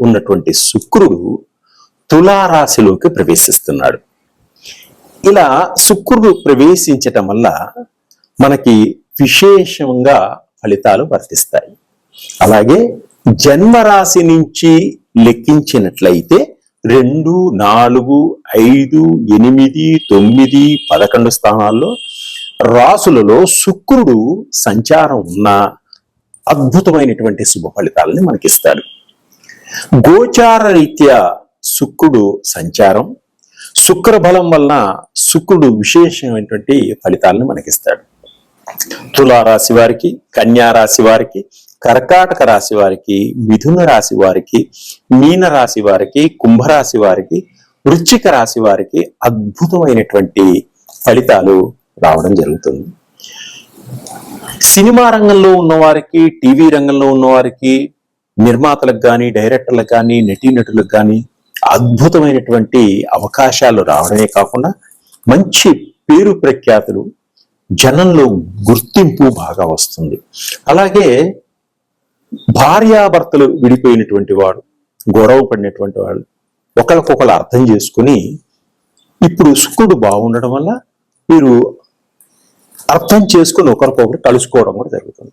ఉన్నటువంటి శుక్రుడు తులారాశిలోకి ప్రవేశిస్తున్నాడు. ఇలా శుక్రుడు ప్రవేశించటం వల్ల మనకి విశేషంగా ఫలితాలు వర్తిస్తాయి. అలాగే జన్మరాశి నుంచి లెక్కించినట్లయితే రెండు నాలుగు ఐదు ఎనిమిది తొమ్మిది పదకొండు స్థానాల్లో రాసులలో శుక్రుడు సంచారం ఉన్న అద్భుతమైనటువంటి శుభ ఫలితాలని మనకిస్తాడు. గోచార రీత్యా శుక్రుడు సంచారం. శుక్ర బలం వలన శుక్రుడు విశేషమైనటువంటి ఫలితాలను మనకిస్తాడు. తులారాశి వారికి కన్యా రాశి వారికి కర్కాటక రాశి వారికి మిథున రాశి వారికి మీన రాశి వారికి కుంభరాశి వారికి వృశ్చిక రాశి వారికి అద్భుతమైనటువంటి ఫలితాలు రావడం జరుగుతుంది. సినిమా రంగంలో ఉన్నవారికి టీవీ రంగంలో ఉన్నవారికి నిర్మాతలకు కానీ డైరెక్టర్లకు కానీ నటీనటులకు కానీ అద్భుతమైనటువంటి అవకాశాలు రావడమే కాకుండా మంచి పేరు ప్రఖ్యాతులు జనంలో గుర్తింపు బాగా వస్తుంది. అలాగే భార్యాభర్తలు విడిపోయినటువంటి వాడు గొడవ పడినటువంటి వాళ్ళు ఒకరికొకరు అర్థం చేసుకుని ఇప్పుడు శుక్రుడు బాగుండడం వల్ల మీరు అర్థం చేసుకుని ఒకరికొకరు కలుసుకోవడం కూడా జరుగుతుంది.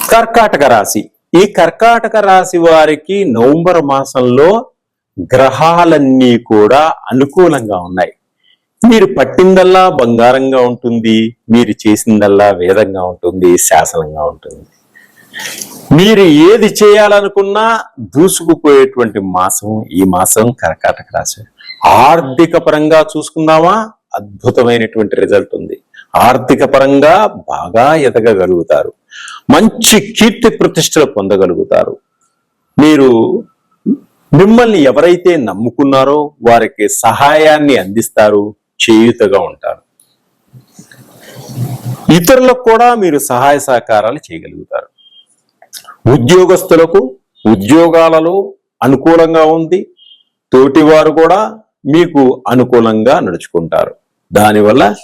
కర్కాటక రాశి. ఈ కర్కాటక రాశి వారికి నవంబర్ మాసంలో గ్రహాలన్నీ కూడా అనుకూలంగా ఉన్నాయి. మీరు పట్టిందల్లా బంగారంగా ఉంటుంది మీరు చేసిందల్లా వేదంగా ఉంటుంది శాసనంగా ఉంటుంది. మీరు ఏది చేయాలనుకున్నా దూసుకుపోయేటువంటి మాసం ఈ మాసం కర్కాటక రాశి. ఆర్థిక పరంగా చూసుకుందామా? అద్భుతమైనటువంటి రిజల్ట్ ఉంది. ఆర్థిక పరంగా బాగా ఎదగగలుగుతారు. మంచి కీర్తి ప్రతిష్టలు పొందగలుగుతారు. మీరు మిమ్మల్ని ఎవరైతే నమ్ముకున్నారో వారికి సహాయాన్ని అందిస్తారు చేయుతగా ఉంటారు. ఇతరులకు కూడా మీరు సహాయ సహకారాలు చేయగలుగుతారు. ఉద్యోగస్తులకు ఉద్యోగాలలో అనుకూలంగా ఉంది. తోటివారు కూడా మీకు అనుకూలంగా నడుచుకుంటారు. దానివల్ల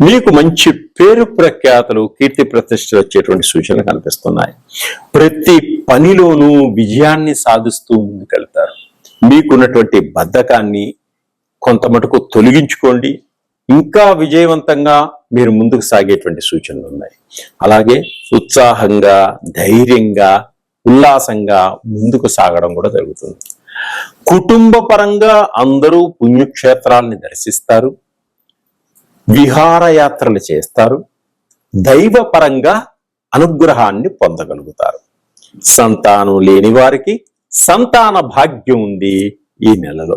మీకు మంచి పేరు ప్రఖ్యాతలు కీర్తి ప్రతిష్టలు వచ్చేటువంటి సూచనలు కనిపిస్తున్నాయి. ప్రతి పనిలోనూ విజయాన్ని సాధిస్తూ ముందుకెళ్తారు. మీకున్నటువంటి బద్ధకాన్ని కొంత మటుకు తొలగించుకోండి. ఇంకా విజయవంతంగా మీరు ముందుకు సాగేటువంటి సూచనలు ఉన్నాయి. అలాగే ఉత్సాహంగా ధైర్యంగా ఉల్లాసంగా ముందుకు సాగడం కూడా జరుగుతుంది. కుటుంబ పరంగా అందరూ పుణ్యక్షేత్రాలని దర్శిస్తారు. విహారయాత్రలు చేస్తారు. దైవపరంగా అనుగ్రహాన్ని పొందగలుగుతారు. సంతానం లేని వారికి సంతాన భాగ్యం ఉంది ఈ నెలలో.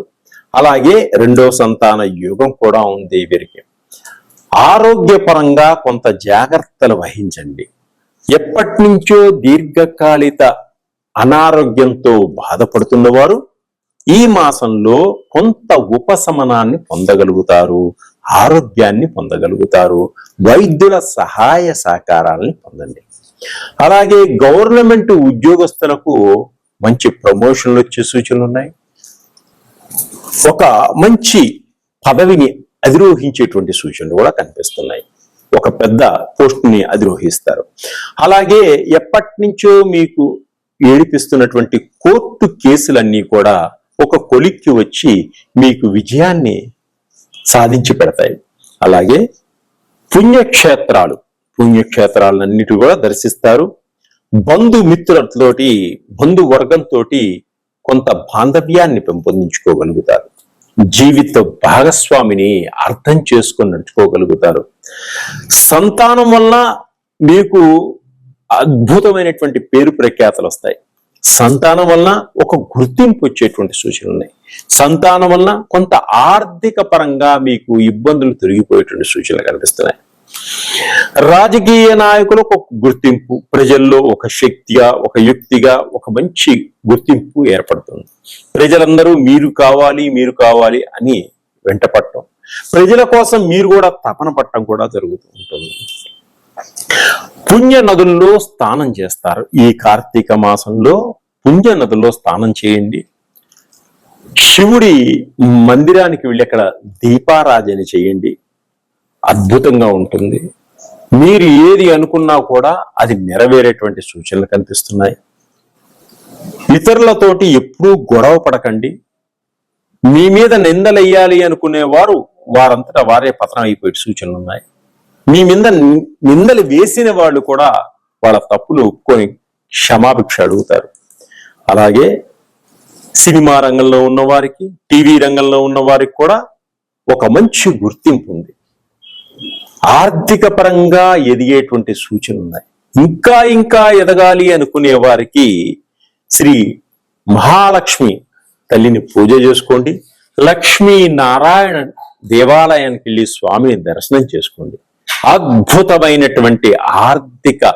అలాగే రెండో సంతాన యోగం కూడా ఉంది వీరికి. ఆరోగ్యపరంగా కొంత జాగ్రత్తలు వహించండి. ఎప్పటి నుంచో దీర్ఘకాలిక అనారోగ్యంతో బాధపడుతున్నవారు ఈ మాసంలో కొంత ఉపశమనాన్ని పొందగలుగుతారు. ఆరోగ్యాన్ని పొందగలుగుతారు. వైద్యుల సహాయ సహకారాలని పొందండి. అలాగే గవర్నమెంట్ ఉద్యోగస్తులకు మంచి ప్రమోషన్లు వచ్చే సూచనలు ఉన్నాయి. ఒక మంచి పదవిని అధిరోహించేటువంటి సూచనలు కూడా కనిపిస్తున్నాయి. ఒక పెద్ద పోస్ట్ని అధిరోహిస్తారు. అలాగే ఎప్పటి నుంచో మీకు ఏడిపిస్తున్నటువంటి కోర్టు కేసులన్నీ కూడా ఒక కొలిక్కి వచ్చి మీకు విజయాన్ని సాధించి పెడతాయి అలాగే పుణ్యక్షేత్రాలు. పుణ్యక్షేత్రాలన్నిటి కూడా దర్శిస్తారు. బంధుమిత్రులతోటి బంధువర్గంతో కొంత బాంధవ్యాన్ని పెంపొందించుకోగలుగుతారు. జీవిత భాగస్వామిని అర్థం చేసుకొని నడుచుకోగలుగుతారు. సంతానం వల్ల మీకు అద్భుతమైనటువంటి పేరు ప్రఖ్యాతలు వస్తాయి సంతానం వలన ఒక గుర్తింపు వచ్చేటువంటి సూచనలు ఉన్నాయి. సంతానం వలన కొంత ఆర్థిక పరంగా మీకు ఇబ్బందులు తొలగిపోయేటువంటి సూచనలు కనిపిస్తున్నాయి. రాజకీయ నాయకులు ఒక గుర్తింపు ప్రజల్లో ఒక శక్తిగా ఒక యుక్తిగా ఒక మంచి గుర్తింపు ఏర్పడుతుంది. ప్రజలందరూ మీరు కావాలి మీరు కావాలి అని వెంటపడటం. ప్రజల కోసం మీరు కూడా తపన పట్టడం కూడా జరుగుతూ ఉంటుంది. పుణ్య నదుల్లో స్నానం చేస్తారు. ఈ కార్తీక మాసంలో పుణ్య నదుల్లో స్నానం చేయండి. శివుడి మందిరానికి వెళ్ళి అక్కడ దీపారాజన చేయండి. అద్భుతంగా ఉంటుంది. మీరు ఏది అనుకున్నా కూడా అది నెరవేరేటువంటి సూచనలు కనిపిస్తున్నాయి. ఇతరులతోటి ఎప్పుడూ గొడవ పడకండి. మీ మీద నిందలెయ్యాలి అనుకునేవారు వారంతటా వారే పతనం అయిపోయే సూచనలు ఉన్నాయి. మీ మీద నిందలు వేసిన వాళ్ళు కూడా వాళ్ళ తప్పులు ఒప్పుకొని క్షమాభిక్ష అడుగుతారు. అలాగే సినిమా రంగంలో ఉన్న వారికి టీవీ రంగంలో ఉన్న వారికి కూడా ఒక మంచి గుర్తింపు ఉంది. ఆర్థిక పరంగా ఎదిగేటువంటి సూచనలు ఉన్నాయి. ఇంకా ఇంకా ఎదగాలి అనుకునే వారికి శ్రీ మహాలక్ష్మి తల్లిని పూజ చేసుకోండి. లక్ష్మీ నారాయణ దేవాలయానికి వెళ్ళి స్వామిని దర్శనం చేసుకోండి. అద్భుతమైనటువంటి ఆర్థిక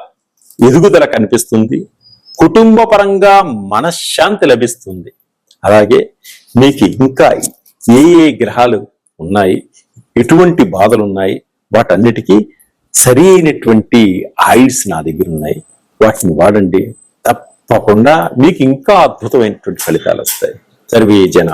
ఎదుగుదల కనిపిస్తుంది. కుటుంబ పరంగా మనశ్శాంతి లభిస్తుంది. అలాగే మీకు ఇంకా ఏ ఏ గ్రహాలు ఉన్నాయి ఎటువంటి బాధలు ఉన్నాయి వాటన్నిటికీ సరి అయినటువంటి ఆయిల్స్ నా దగ్గర ఉన్నాయి. వాటిని వాడండి. తప్పకుండా మీకు ఇంకా అద్భుతమైనటువంటి ఫలితాలు వస్తాయి. సర్వే జన